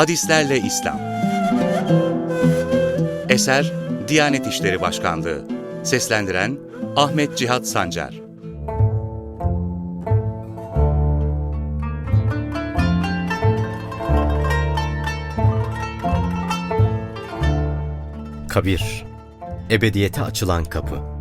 Hadislerle İslam. Eser Diyanet İşleri Başkanlığı. Seslendiren Ahmet Cihat Sancar. Kabir. Ebediyete açılan kapı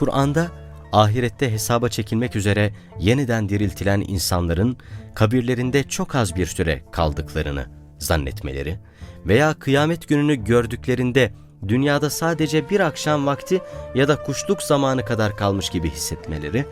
Kur'an'da ahirette hesaba çekilmek üzere yeniden diriltilen insanların kabirlerinde çok az bir süre kaldıklarını zannetmeleri veya kıyamet gününü gördüklerinde dünyada sadece bir akşam vakti ya da kuşluk zamanı kadar kalmış gibi hissetmeleri,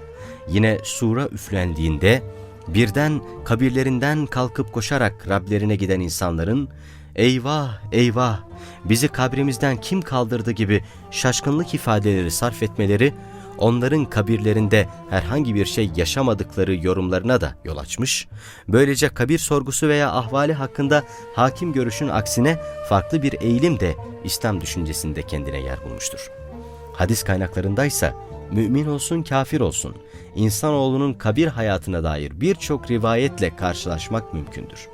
yine sura üflendiğinde birden kabirlerinden kalkıp koşarak Rablerine giden insanların eyvah eyvah bizi kabrimizden kim kaldırdı gibi şaşkınlık ifadeleri sarf etmeleri onların kabirlerinde herhangi bir şey yaşamadıkları yorumlarına da yol açmış. Böylece kabir sorgusu veya ahvali hakkında hakim görüşün aksine farklı bir eğilim de İslam düşüncesinde kendine yer bulmuştur. Hadis kaynaklarındaysa mümin olsun kafir olsun insanoğlunun kabir hayatına dair birçok rivayetle karşılaşmak mümkündür.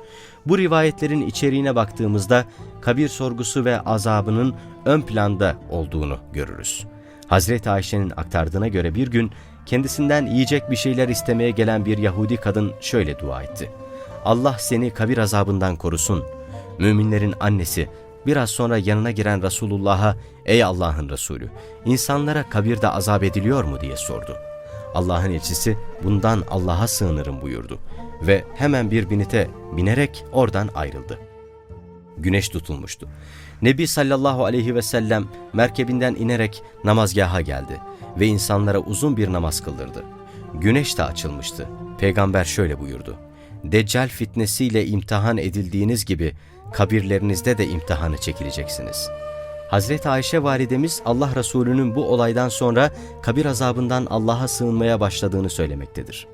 Bu rivayetlerin içeriğine baktığımızda kabir sorgusu ve azabının ön planda olduğunu görürüz. Hazreti Ayşe'nin aktardığına göre bir gün kendisinden yiyecek bir şeyler istemeye gelen bir Yahudi kadın şöyle dua etti. Allah seni kabir azabından korusun. Müminlerin annesi biraz sonra yanına giren Resulullah'a ''Ey Allah'ın Resulü, insanlara kabirde azap ediliyor mu?'' diye sordu. Allah'ın elçisi bundan Allah'a sığınırım buyurdu ve hemen bir binite binerek oradan ayrıldı. Güneş tutulmuştu. Nebi sallallahu aleyhi ve sellem merkebinden inerek namazgaha geldi ve insanlara uzun bir namaz kıldırdı. Güneş de açılmıştı. Peygamber şöyle buyurdu. Deccal fitnesiyle imtihan edildiğiniz gibi kabirlerinizde de imtihanı çekileceksiniz. Hazreti Ayşe validemiz Allah Resulü'nün bu olaydan sonra kabir azabından Allah'a sığınmaya başladığını söylemektedir.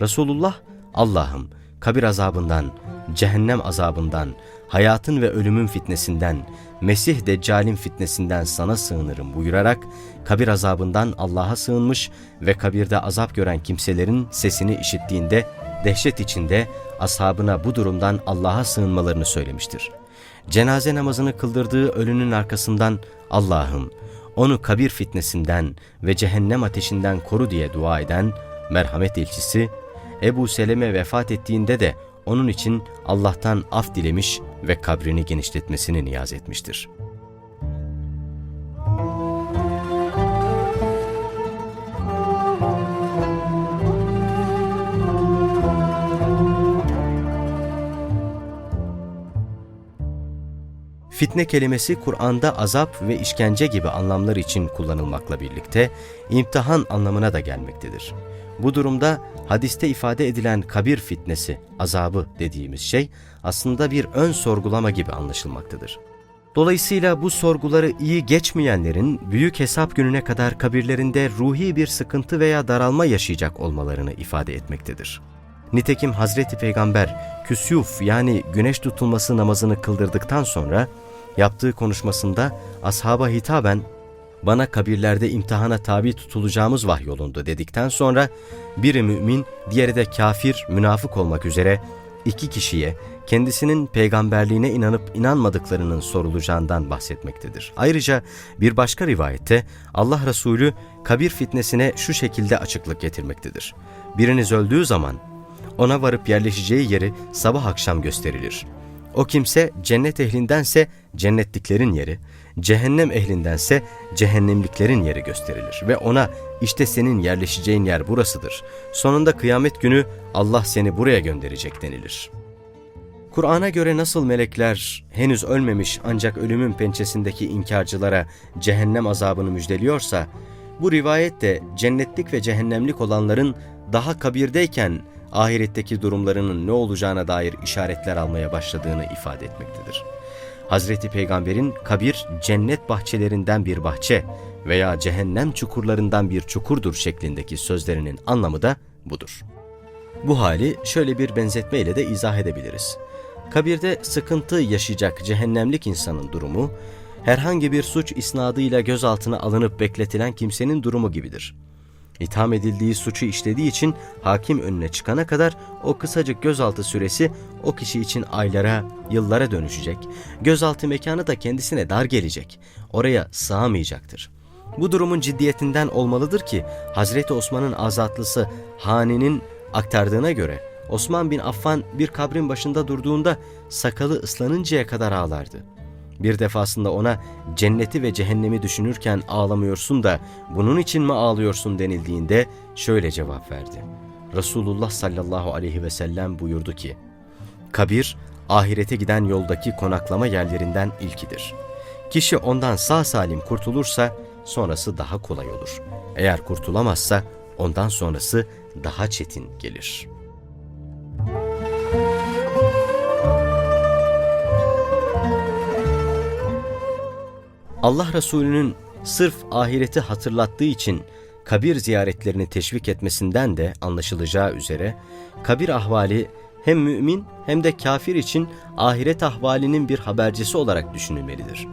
Resulullah, Allah'ım kabir azabından, cehennem azabından, hayatın ve ölümün fitnesinden, Mesih Deccal'in fitnesinden sana sığınırım buyurarak kabir azabından Allah'a sığınmış ve kabirde azap gören kimselerin sesini işittiğinde dehşet içinde ashabına bu durumdan Allah'a sığınmalarını söylemiştir. Cenaze namazını kıldırdığı ölünün arkasından Allah'ım onu kabir fitnesinden ve cehennem ateşinden koru diye dua eden merhamet elçisi Ebu Seleme vefat ettiğinde de onun için Allah'tan af dilemiş ve kabrini genişletmesini niyaz etmiştir. Fitne kelimesi Kur'an'da azap ve işkence gibi anlamlar için kullanılmakla birlikte imtihan anlamına da gelmektedir. Bu durumda hadiste ifade edilen kabir fitnesi, azabı dediğimiz şey aslında bir ön sorgulama gibi anlaşılmaktadır. Dolayısıyla bu sorguları iyi geçmeyenlerin büyük hesap gününe kadar kabirlerinde ruhi bir sıkıntı veya daralma yaşayacak olmalarını ifade etmektedir. Nitekim Hazreti Peygamber küsuf yani güneş tutulması namazını kıldırdıktan sonra yaptığı konuşmasında ashaba hitaben bana kabirlerde imtihana tabi tutulacağımız vahyolundu dedikten sonra biri mümin, diğeri de kafir, münafık olmak üzere iki kişiye kendisinin peygamberliğine inanıp inanmadıklarının sorulacağından bahsetmektedir. Ayrıca bir başka rivayette Allah Resulü kabir fitnesine şu şekilde açıklık getirmektedir. Biriniz öldüğü zaman ona varıp yerleşeceği yeri sabah akşam gösterilir. O kimse cennet ehlindense cennetliklerin yeri, cehennem ehlindense cehennemliklerin yeri gösterilir ve ona işte senin yerleşeceğin yer burasıdır. Sonunda kıyamet günü Allah seni buraya gönderecek denilir. Kur'an'a göre nasıl melekler henüz ölmemiş ancak ölümün pençesindeki inkarcılara cehennem azabını müjdeliyorsa, bu rivayet de cennetlik ve cehennemlik olanların daha kabirdeyken ahiretteki durumlarının ne olacağına dair işaretler almaya başladığını ifade etmektedir. Hazreti Peygamber'in kabir cennet bahçelerinden bir bahçe veya cehennem çukurlarından bir çukurdur şeklindeki sözlerinin anlamı da budur. Bu hali şöyle bir benzetmeyle de izah edebiliriz. Kabirde sıkıntı yaşayacak cehennemlik insanın durumu, herhangi bir suç isnadıyla gözaltına alınıp bekletilen kimsenin durumu gibidir. İtham edildiği suçu işlediği için hakim önüne çıkana kadar o kısacık gözaltı süresi o kişi için aylara, yıllara dönüşecek. Gözaltı mekanı da kendisine dar gelecek. Oraya sığamayacaktır. Bu durumun ciddiyetinden olmalıdır ki Hazreti Osman'ın azatlısı Hani'nin aktardığına göre Osman bin Affan bir kabrin başında durduğunda sakalı ıslanıncaya kadar ağlardı. Bir defasında ona cenneti ve cehennemi düşünürken ağlamıyorsun da bunun için mi ağlıyorsun denildiğinde şöyle cevap verdi. Resulullah sallallahu aleyhi ve sellem buyurdu ki, Kabir, ahirete giden yoldaki konaklama yerlerinden ilkidir. Kişi ondan sağ salim kurtulursa sonrası daha kolay olur. Eğer kurtulamazsa ondan sonrası daha çetin gelir.'' Allah Resulü'nün sırf ahireti hatırlattığı için kabir ziyaretlerini teşvik etmesinden de anlaşılacağı üzere kabir ahvali hem mümin hem de kafir için ahiret ahvalinin bir habercisi olarak düşünülmelidir.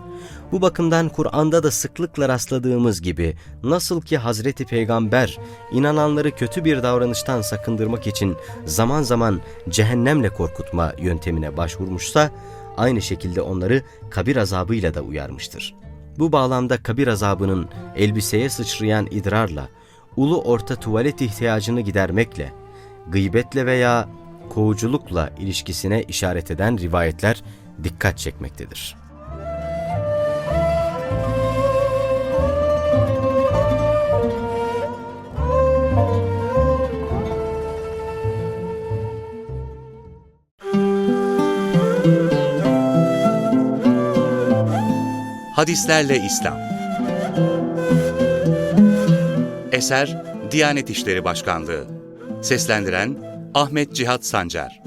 Bu bakımdan Kur'an'da da sıklıkla rastladığımız gibi nasıl ki Hazreti Peygamber inananları kötü bir davranıştan sakındırmak için zaman zaman cehennemle korkutma yöntemine başvurmuşsa aynı şekilde onları kabir azabıyla da uyarmıştır. Bu bağlamda kabir azabının elbiseye sıçrayan idrarla, ulu orta tuvalet ihtiyacını gidermekle, gıybetle veya kovuculukla ilişkisine işaret eden rivayetler dikkat çekmektedir. Hadislerle İslam. Eser Diyanet İşleri Başkanlığı. Seslendiren Ahmet Cihat Sancar